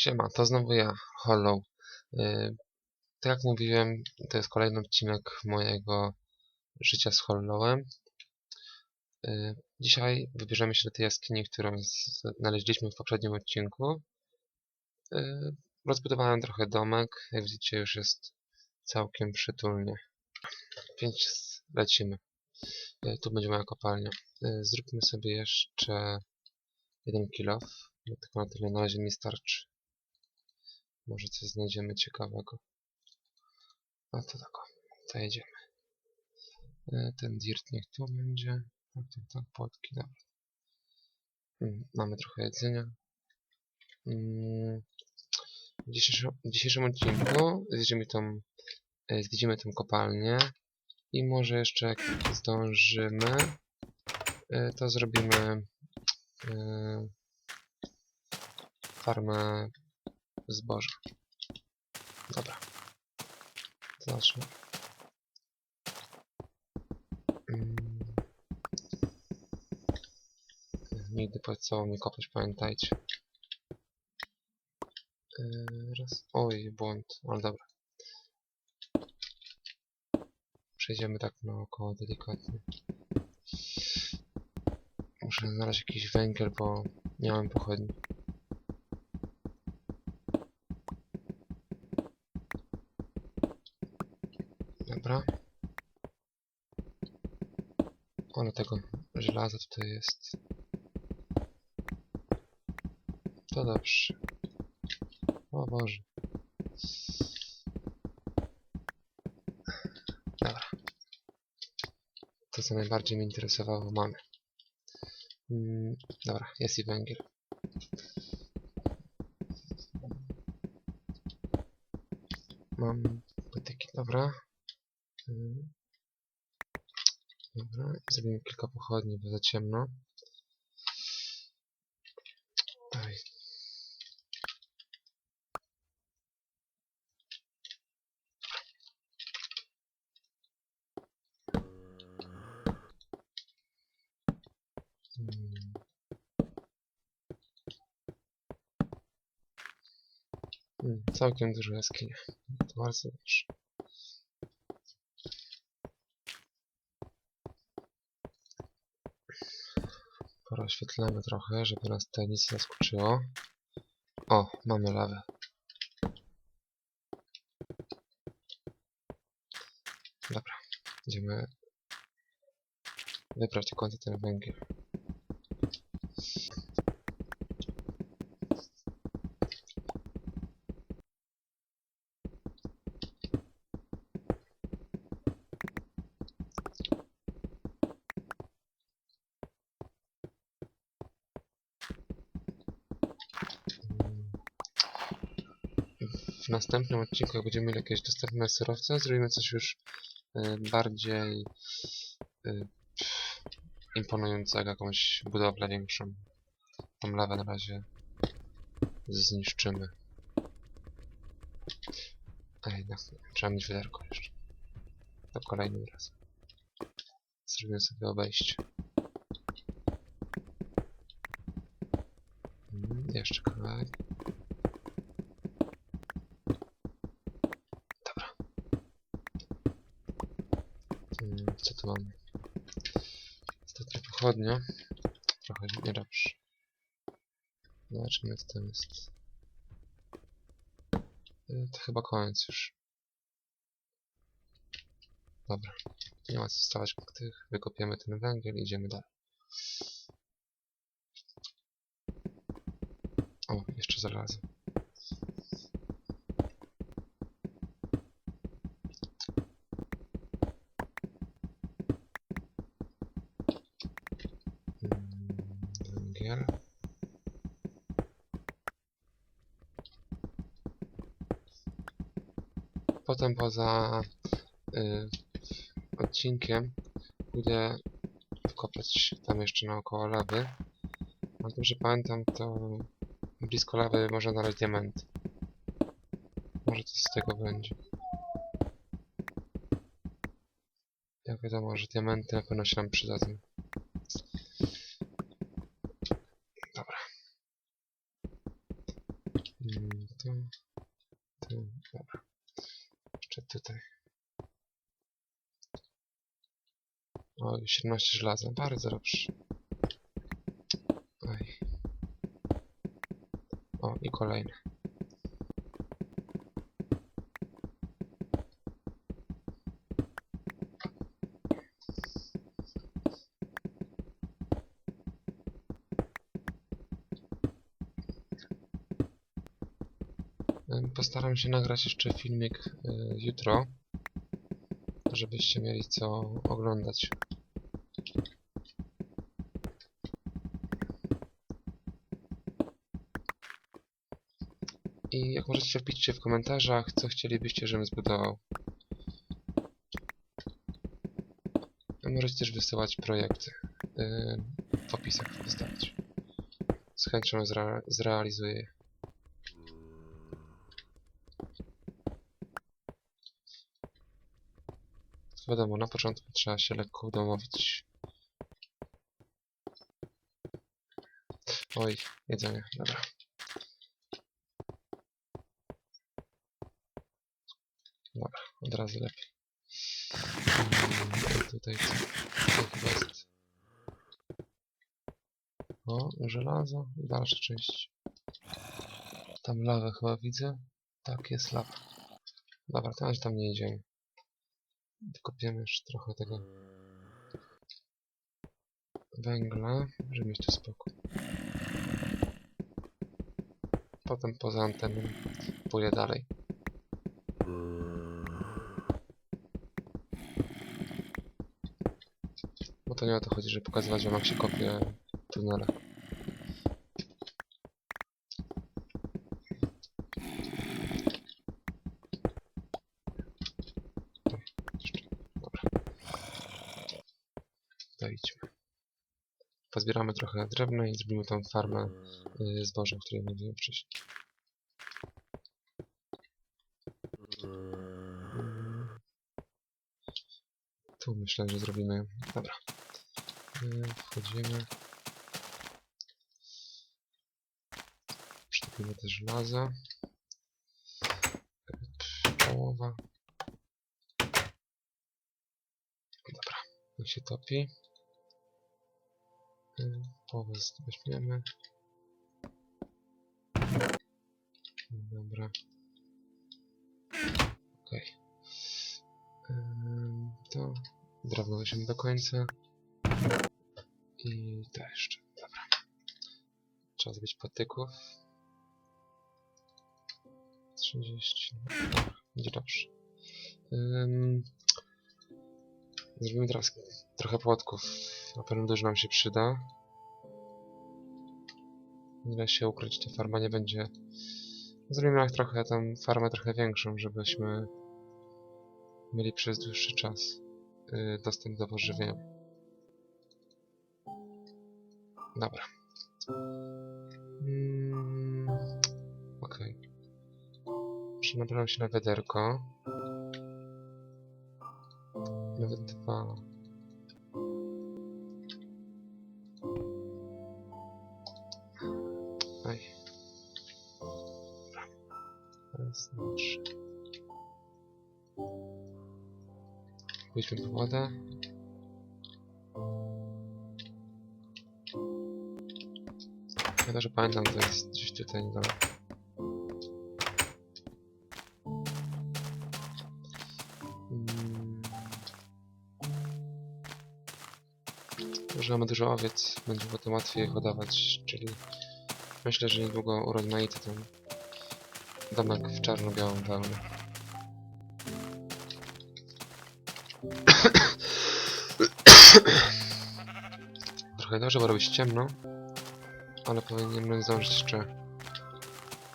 Siema, to znowu ja, Hollow. Yy, tak jak mówiłem, to jest kolejny odcinek mojego życia z Hollowem. Yy, dzisiaj wybierzemy się do tej jaskini, którą znaleźliśmy w poprzednim odcinku. Yy, rozbudowałem trochę domek, jak widzicie już jest całkiem przytulnie. Więc lecimy. Yy, tu będzie moja kopalnia. Yy, zróbmy sobie jeszcze jeden kill off, bo tylko na tyle na razie mi starczy. Może coś znajdziemy ciekawego. A to tak, to jedziemy. E, Ten dirt niech tu będzie. Tak, tak, tak, dobra. Mm, Mamy trochę jedzenia. Mm, W dzisiejszym, w dzisiejszym odcinku zjedziemy tą, e, zwiedzimy tą kopalnię i może jeszcze jak zdążymy, e, to zrobimy farmę zboża. Dobra. Zacznę. Mm. Nigdy po co nie kopać, pamiętajcie. Yy, raz. Oj, błąd, ale dobra. Przejdziemy tak naokoło delikatnie. Muszę znaleźć jakiś węgiel, bo nie mam pochodni. Dobra. Ale tego żelaza tutaj jest. To dobrze. O Boże. Dobra. To co najbardziej mnie interesowało mamy. Mm, dobra, jest i węgiel. Mam patyki, dobra. Mm. Dobra, i zrobimy kilka pochodni, bo za ciemno. Oj. Mm. Mm, całkiem dużo. To bardzo dobrze. Porozświetlamy trochę, żeby nas tutaj nic nie zaskoczyło. O, mamy lawę. Dobra, idziemy wybrać do końca ten węgiel. W następnym odcinku, jak będziemy mieli jakieś dostępne surowce, zrobimy coś już y, bardziej y, imponującego, jakąś budowlę większą. Tą lawę na razie zniszczymy. Ej, no, trzeba mieć wiaderko jeszcze. To kolejny raz. Zrobimy sobie obejście. Mm, jeszcze kawałek. Mm, Co tu mamy? Ostatnia pochodnia. Trochę niedobrze. Zobaczymy co tam jest. Y, To chyba koniec już. Dobra. Nie ma co stawać po tych. Wykopiemy ten węgiel i idziemy dalej. O, jeszcze żelazo. Mm, Węgiel. Potem poza y, odcinkiem pójdę wkopać tam jeszcze naokoło lawy. Ale dobrze pamiętam, to blisko lawy można znaleźć diamenty. Może coś z tego będzie. Jak wiadomo, że diamenty na pewno się nam przydadzą. Dobra. Mm. tu, tu, dobra. Jeszcze tutaj. O, 17 żelaza, bardzo dobrze. Oj. O, i kolejne. Postaram się nagrać jeszcze filmik y, jutro, żebyście mieli co oglądać. Możecie wpiszcie w komentarzach, co chcielibyście, żebym zbudował. A Możecie też wysyłać projekty. y, w opisach wystawić. Z chęcią zre zrealizuję je. Wiadomo, na początku trzeba się lekko udomowić. Oj, jedzenie, dobra. Razu lepiej. Mm, Tutaj co? Co chyba jest? O, żelazo dalsza część. Tam lawę chyba widzę. Tak, jest lawa. Dobra, to tam nie idziemy. Wykopiemy jeszcze trochę tego węgla, żeby mieć tu spokój. Potem poza anteną pójdę dalej. To nie o to chodzi, żeby pokazywać wam jak się kopie tunele. Dobra. Dojdźmy. Pozbieramy trochę drewna i zrobimy tą farmę y, zboża, o której mówiłem wcześniej. Tu myślę, że zrobimy. Dobra. Wchodzimy. Przytopimy też żelaza. Połowa. Dobra. Niech się topi. Połowę weźmiemy. Dobra. Okej. Ym, To drewno weźmiemy do końca. I to jeszcze. Dobra. Trzeba zrobić patyków. 30. Dobra, będzie dobrze. Zrobimy teraz trochę płotków. Na pewno dużo nam się przyda. Ile się ukryć, to farma nie będzie... Zrobimy jak trochę tą farmę trochę większą, żebyśmy mieli przez dłuższy czas y, dostęp do pożywienia. Dobra. Mm, Okej. Muszę nabrać się na wiaderko. Nawet dwa. Aj. Dobra. Pójdźmy po wodę. Ja też pamiętam, to jest gdzieś tutaj niedaleko. Mm. Że mamy dużo owiec, będzie potem łatwiej hodować, czyli myślę, że niedługo urozmaicę ten domek w czarno-białą wełnę. Trochę dobrze, bo robi się ciemno, ale powinienem zdążyć jeszcze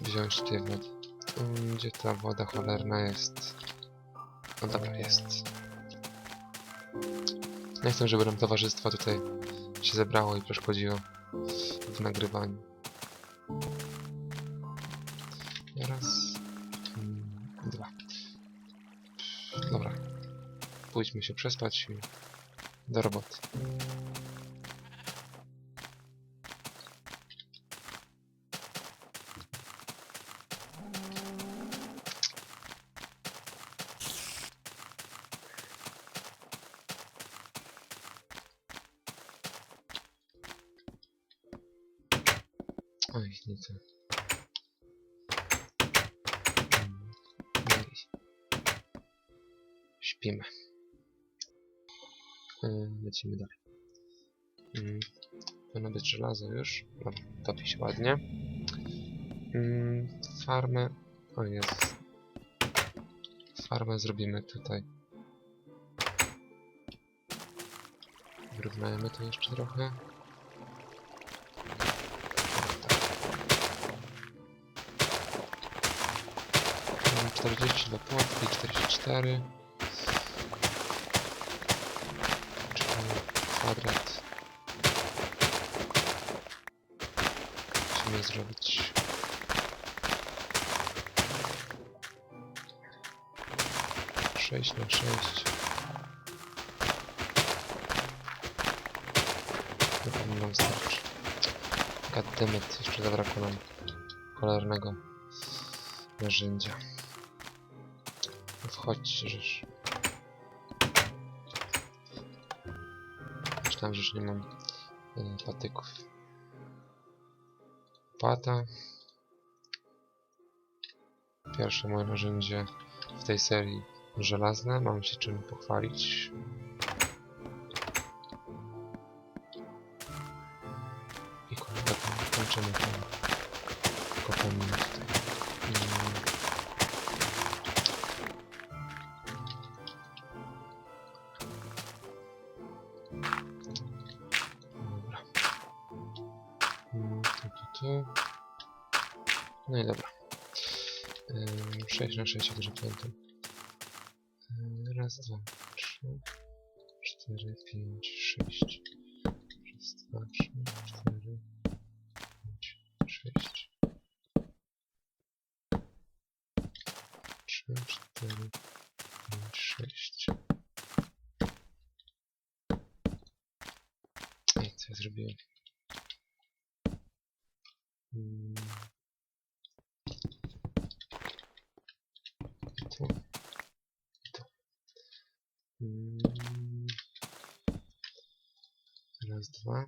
wziąć wodę. Mm, Gdzie ta woda cholerna jest? No dobra, jest. Nie chcę, żeby nam towarzystwo tutaj się zebrało i przeszkodziło w nagrywaniu. Raz. mm, Dwa. Dobra. Pójdźmy się przespać i do roboty. Mm, Oj. Śpimy. Yy, Lecimy dalej. Mm, Powinno być żelazo już. Dobra, topi się ładnie. Mm, Farmę... O Jezus. Farmę zrobimy tutaj. Wyrównajmy to jeszcze trochę. Mam 42 płotki, 44. Czyli kwadrat. Musimy zrobić. Sześć na sześć. Na pewno nam starczy. Goddammit, jeszcze zabrakło nam cholernego narzędzia. Wchodźcie, żeż. Myślałem, że już nie mam y, patyków. Pata. Pierwsze moje narzędzie w tej serii żelazne. Mam się czym pochwalić. No i dobra. Ym, 6 na 6 dobrze pamiętam. Ym, Raz, dwa, trzy, cztery, pięć, sześć. Raz, dwa, trzy, cztery, pięć, sześć. Trzy, cztery, pięć, sześć. Ej, co ja zrobiłem? Tu. Tu. Mm. Raz, dwa.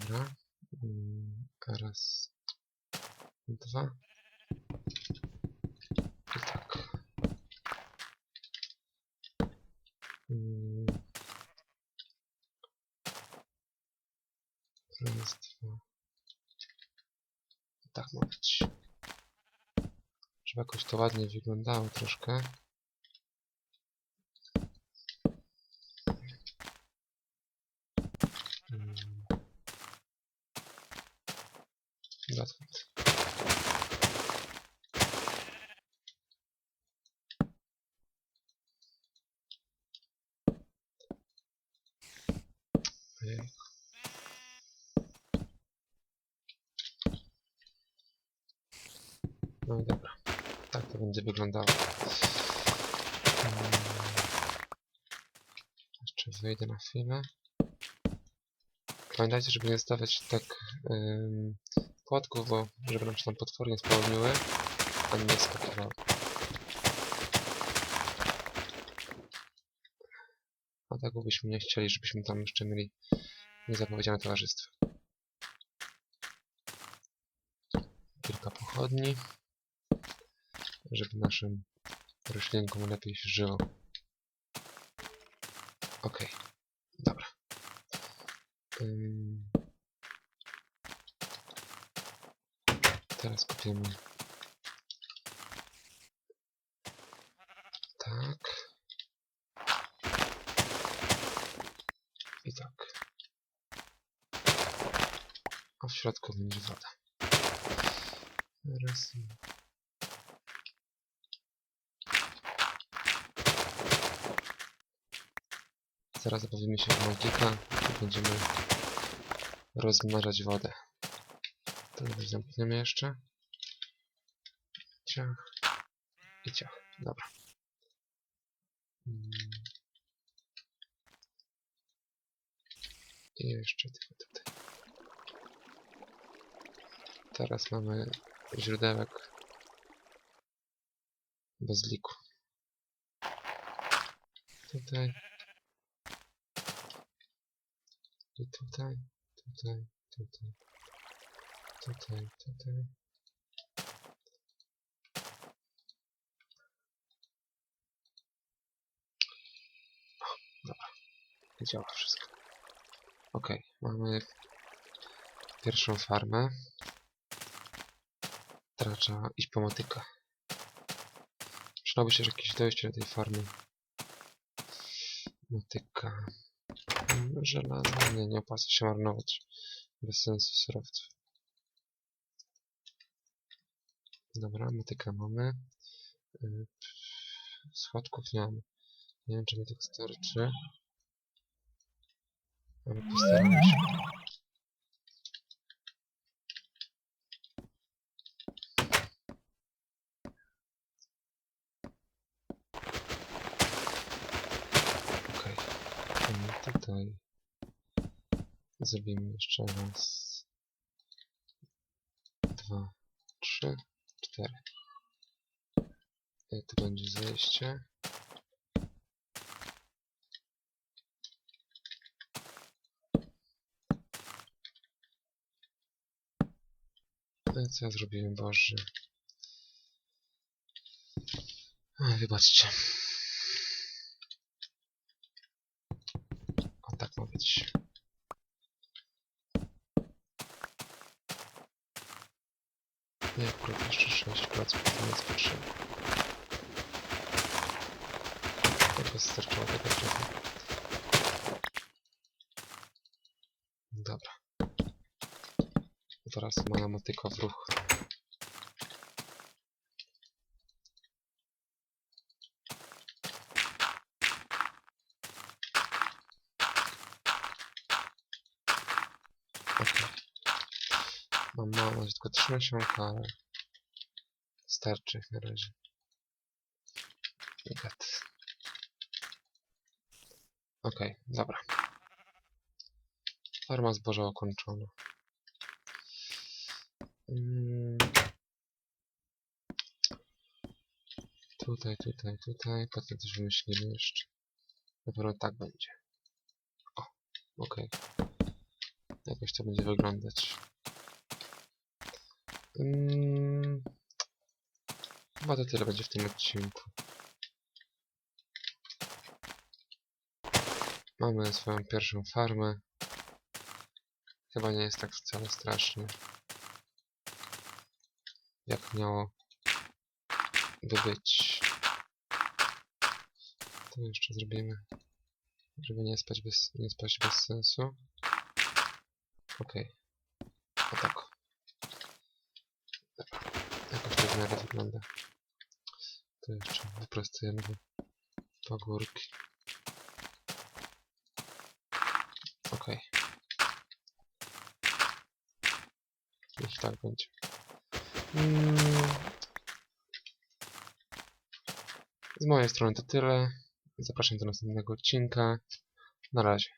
Dobra. Mm, Raz, dwa. I tak. Mm. Dwa. I tak ma być. Żeby jakoś to ładnie wyglądało troszkę. No i dobra. Tak to będzie wyglądało. Mm. Jeszcze wyjdę na chwilę. Pamiętajcie, żeby nie stawiać tak ym, płotków, bo żeby nam się tam potwory nie spełniły, ani nie skakiwały. A tak byśmy nie chcieli, żebyśmy tam jeszcze mieli niezapowiedziane towarzystwo. Kilka pochodni, żeby naszym roślinkom lepiej się żyło. Okej, dobra. Ym. Teraz kupimy. Tak. I tak. A w środku będzie woda. Raz. Zaraz bawimy się w magika i będziemy rozmnażać wodę. To już zamkniemy jeszcze. Ciach. I ciach. Dobra. Mm. I jeszcze tylko tutaj. Teraz mamy źródełek bazliku. Tutaj. I tutaj, tutaj, tutaj, tutaj, tutaj. Dobra. Działa wszystko. Ok, mamy pierwszą farmę. Teraz trzeba iść po motyka. Przydałoby się jakieś dojście do tej farmy. Motyka. Żelazo. Nie, nie opłaca się marnować. Bez sensu surowców. Dobra, motyka mamy. Y, Schodków nie mamy. Nie wiem, czy mi tego starczy. Ale postaramy się. Okej. Okay. Tutaj zrobimy jeszcze raz. Dwa, trzy, cztery. I to będzie zejście. No i co ja zrobiłem, Boże? Oj, wybaczcie. O, tak ma być. Nie, akurat jeszcze 6 klocków to nie jest potrzebne. Tylko starczyło tego drzewa. Dobra. Teraz motyka w ruch. Mam mało, tylko 3 nasionka, ale starczy na razie. Gat. Okej, dobra. Farma zboża ukończona. Mm. Tutaj, tutaj, tutaj. Potem coś wymyślimy jeszcze. Na pewno tak będzie. O, okej. Jakoś to będzie wyglądać. Mm. Chyba to tyle będzie w tym odcinku. Mamy swoją pierwszą farmę. Chyba nie jest tak wcale strasznie. Jak miało by być. To jeszcze zrobimy. Żeby nie spać bez, nie spać bez sensu. Okej. O tak. Jakoś to w miarę wygląda. To jeszcze wyprostujemy pagórki. Okej. Niech tak będzie. Mm. Z mojej strony to tyle. Zapraszam do następnego odcinka. Na razie.